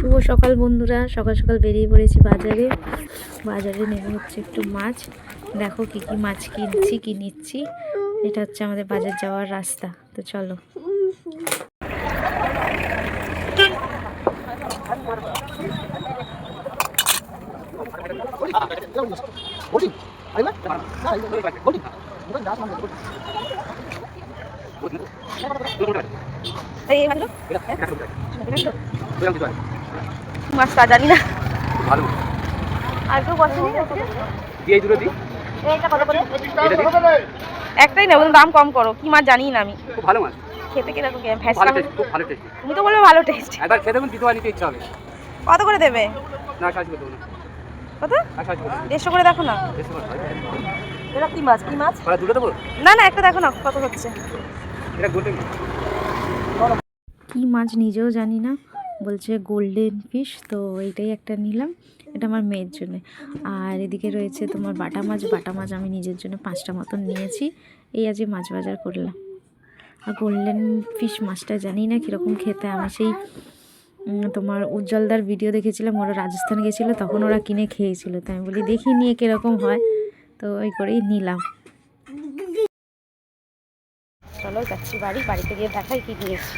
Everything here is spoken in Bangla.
শুভ সকাল বন্ধুরা। সকাল সকাল বেরিয়ে পড়েছি বাজারে। বাজারে নেমে হচ্ছে একটু মাছ। দেখো কি কি মাছ কিনছি, কি নিচ্ছি। এটা হচ্ছে আমাদের বাজার যাওয়ার রাস্তা। তো চলো। এই মাছগুলো? মাছটা জানি না। ভালো। আর কেউ বসেনি? দিয়ে দুটো দিই একটাই না দাম কম করো। কি মাছ জানি না আমি। খুব ভালো মাছ। খেতে টেস্ট খুব ভালো টেস্ট তুমি তো বলবে ভালো টেস্ট একবার খেতে দেখুন দ্বিতীয়বার নিতে ইচ্ছা হবে। কত করে দেবে? না সাহায্য না। কত? দেড়শো করে দেখো না। এটা কি মাছ? কি মাছ? দুটো দেবো? না না একটা দেখো না কত হচ্ছে। এটা কি মাছ নিজেও জানি না। বলছে গোল্ডেন ফিশ তো এইটাই একটা নিলাম। এটা আমার মেয়ের জন্য। আর এদিকে রয়েছে তোমার বাটা মাছ। বাটা মাছ আমি নিজের জন্য পাঁচটা মতন নিয়েছি। এই আজকে মাছ বাজার করলাম। আর গোল্ডেন ফিশ মাছটা জানি না কীরকম খেতে। আমি সেই তোমার উজ্জ্বলদার ভিডিও দেখেছিলাম। ওরা রাজস্থান গেছিল, তখন ওরা কিনে খেয়েছিল। তো আমি বলি, দেখি নিয়ে কীরকম হয়। তো ওই করেই নিলাম। চলো যাচ্ছি বাড়ি। বাড়িতে গিয়ে দেখাই কী দিয়েছি